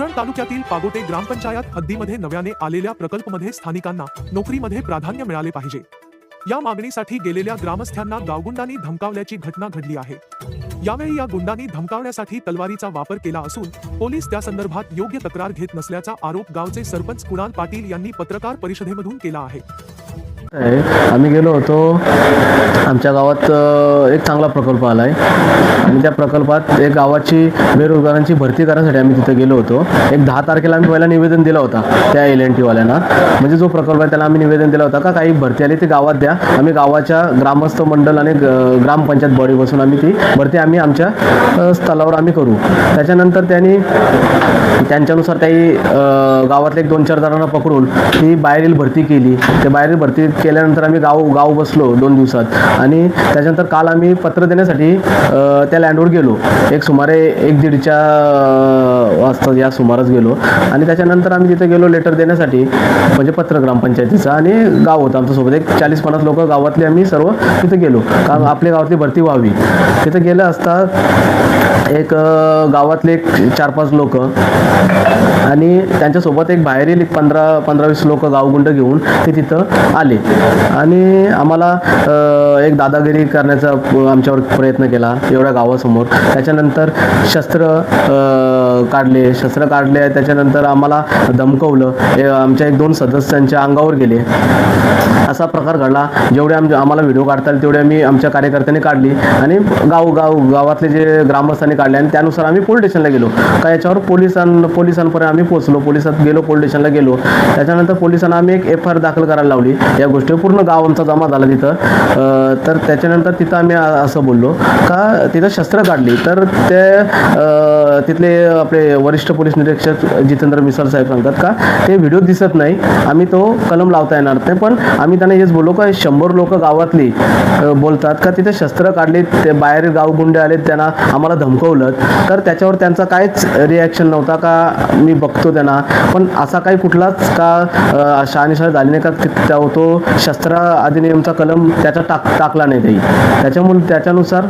तालुक्यातील पागोटे ग्रामपंचायत हद्दीमध्ये नव्याने आलेल्या प्रकल्पमध्ये स्थानिकांना नोकरीमध्ये प्राधान्य मिळाले पाहिजे. या मागणीसाठी गेलेल्या ग्रामस्थांना गावगुंडांनी धमकावल्याची घटना घडली आहे. यावेळी या गुंडांनी धमकावण्यासाठी तलवारीचा वापर केला असून पोलीस त्या संदर्भात योग्य तक्रार घेत नसल्याचा आरोप गावचे सरपंच कुणाल पाटील यांनी पत्रकार परिषदेमधून केला आहे. आहे. आम्ही गेलो होतो. आमच्या गावात एक चांगला प्रकल्प आला आहे आणि त्या प्रकल्पात एक गावाची बेरोजगारांची भरती करण्यासाठी आम्ही तिथे गेलो होतो. एक दहा तारखेला आम्ही पहिला निवेदन दिलं होता त्या एल एन टीवाल्यांना म्हणजे जो प्रकल्प आहे त्याला आम्ही निवेदन दिलं होतं का काही भरती आली ती गावात द्या. आम्ही गावाच्या ग्रामस्थ मंडळ आणि ग- ग्रामपंचायत बॉडी बसून आम्ही ती भरती आम्ही आमच्या स्थलावर आम्ही करू. त्याच्यानंतर त्यांनी त्यांच्यानुसार काही गावातले एक दोन चार जणांना पकडून ती बाहेरील भरती केली. ते बाहेरील भरती केल्यानंतर आम्ही गाव गाव बसलो दोन दिवसात. आणि त्याच्यानंतर काल आम्ही पत्र देण्यासाठी त्या लँडवर गेलो. एक सुमारे एक दीडच्या वाजता या सुमारास गेलो. आणि त्याच्यानंतर आम्ही तिथे गेलो लेटर देण्यासाठी म्हणजे पत्र ग्रामपंचायतीचं. आणि गाव होतं आमच्यासोबत एक चाळीस पन्नास लोक गावातले आम्ही सर्व तिथे गेलो. का आपल्या गावातली भरती व्हावी. तिथे गेलं असता एक गावातले एक चार पाच लोक आणि त्यांच्यासोबत एक बाहेरील एक पंधरा पंधरा वीस लोक गावगुंड घेऊन ते तिथं आले. आणि आम्हाला एक दादागिरी करण्याचा आमच्यावर प्रयत्न केला एवढ्या गावासमोर. त्याच्यानंतर शस्त्र काढले. शस्त्र काढले त्याच्यानंतर आम्हाला धमकवलं. आमच्या एक दोन सदस्यांच्या अंगावर गेले. असा प्रकार घडला. जेवढे आम आम्हाला व्हिडिओ काढता येईल तेवढे आम्ही आमच्या कार्यकर्त्यांनी काढली. आणि गाव गाव गावातले जे ग्रामस्थांनी काढले आणि त्यानुसार आम्ही पोलीस स्टेशनला गेलो. का याच्यावर पोलिसां पोलिसांपर्यंत आम्ही पोहोचलो. पोलिसात गेलो पोलीस स्टेशनला गेलो. त्याच्यानंतर पोलिसांना आम्ही एक एफ आय आर दाखल करायला लावली. या गोष्टी पूर्ण गाव आमचा जमा झाला तिथं. तर त्याच्यानंतर तिथं आम्ही असं बोललो का तिथं शस्त्र काढली. तर ते तिथले आपले वरिष्ठ पोलीस निरीक्षक जितेंद्र मिसाळ साहेब सांगतात का ते व्हिडिओ दिसत नाही. आम्ही तो कलम लावता येणार नाही. पण आम्ही त्यांना हेच बोललो का शंभर लोक गावातली बोलतात का तिथे शस्त्र काढले ते बाहेर गावगुंडे आले त्यांना आम्हाला धमकवलं तर त्याच्यावर त्यांचा काहीच रिॲक्शन नव्हता का मी बघतो त्यांना. पण असा काही कुठलाच का शहानिशा झाली नाही का त्या- तो शस्त्र अधिनियमचा कलम त्याचा टाक टाकला नाही काही त्याच्यामुळे त्याच्यानुसार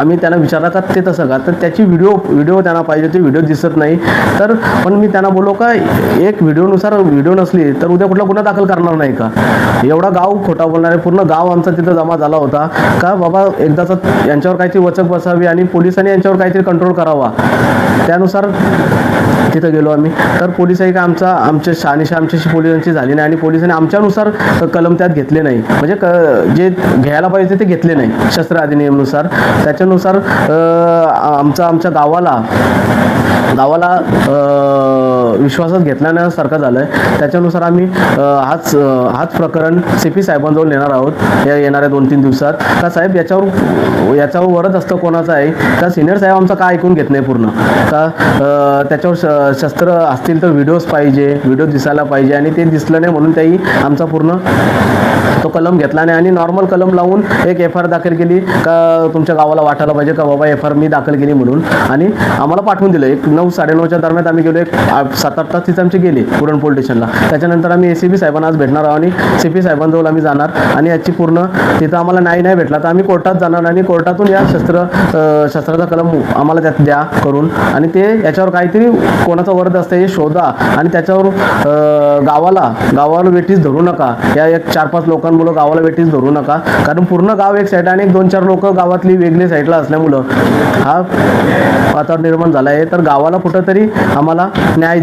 आम्ही त्यांना विचारतात ते तसं का? तर त्याची व्हिडिओ व्हिडिओ त्यांना पाहिजे होती व्हिडिओ दिसत नाही. तर पण मी त्यांना बोललो का एक व्हिडिओनुसार व्हिडिओ नसली तर उद्या कुठला गुन्हा दाखल करणार नाही का? एवढा गाव खोटा बोलणार आहे पूर्ण गाव आमचा तिथं जमा झाला होता. का बाबा एकदाचा यांच्यावर काहीतरी वचक बसावी आणि पोलिसांनी यांच्यावर काहीतरी कंट्रोल करावा. त्यानुसार तिथं गेलो आम्ही. तर पोलिसही का आमचा आमच्या शहानिशा आमच्याशी पोलिसांची झाली नाही आणि पोलिसांनी आमच्यानुसार कलम त्यात घेतले नाही. म्हणजे क जे घ्यायला पाहिजे ते घेतले नाही शस्त्र अधिनियमनुसार. त्याच्यानुसार आमचा आमच्या गावाला गावाला विश्वासात घेतल्यासारखं झालं आहे त्याच्यानुसार आम्ही हाच हाच प्रकरण सी पी साहेबांजवळ नेणार आहोत. या येणाऱ्या दोन तीन दिवसात. का साहेब याच्यावर याच्यावर वरच असतं कोणाचं आहे? का सिनियर साहेब आमचा काय ऐकून घेत नाही पूर्ण? का त्याच्यावर श- शस्त्र असतील तर व्हिडिओज पाहिजे व्हिडिओ दिसायला पाहिजे आणि ते दिसलं नाही म्हणून त्याही आमचा पूर्ण तो कलम घेतला नाही. आणि नॉर्मल कलम लावून एक एफ आर दाखल केली का तुमच्या गावाला वाटायला पाहिजे का बाबा एफ आर मी दाखल केली म्हणून. आणि आम्हाला पाठवून दिलं. एक नऊ साडेनऊच्या दरम्यान आम्ही गेलो एक आठ- सात आठ तास तिथे आमचे गेले पुरण पोलीस स्टेशनला त्याच्यानंतर आम्ही ए सी बी साहेबांना आज भेटणार आहोत आणि सी पी साहेबांजवळ आम्ही जाणार आणि याची पूर्ण तिथं आम्हाला न्याय नाही भेटला तर आम्ही कोर्टात जाणार आणि कोर्टातून या शस्त्र शस्त्राचा कलम आम्हाला त्यात द्या करून. आणि ते याच्यावर काहीतरी कोणाचा वरद असतं हे शोधा आणि त्याच्यावर अं, गावाला गावाला वेटीस धरू नका. या एक चार पाच लोकांमुळं गावाला वेटीस धरू नका. कारण पूर्ण गाव एक साईड आणि एक दोन चार लोक गावातली वेगळी साईडला असल्यामुळं हा वातावरण निर्माण झालं आहे तर गावाला कुठंतरी आम्हाला न्याय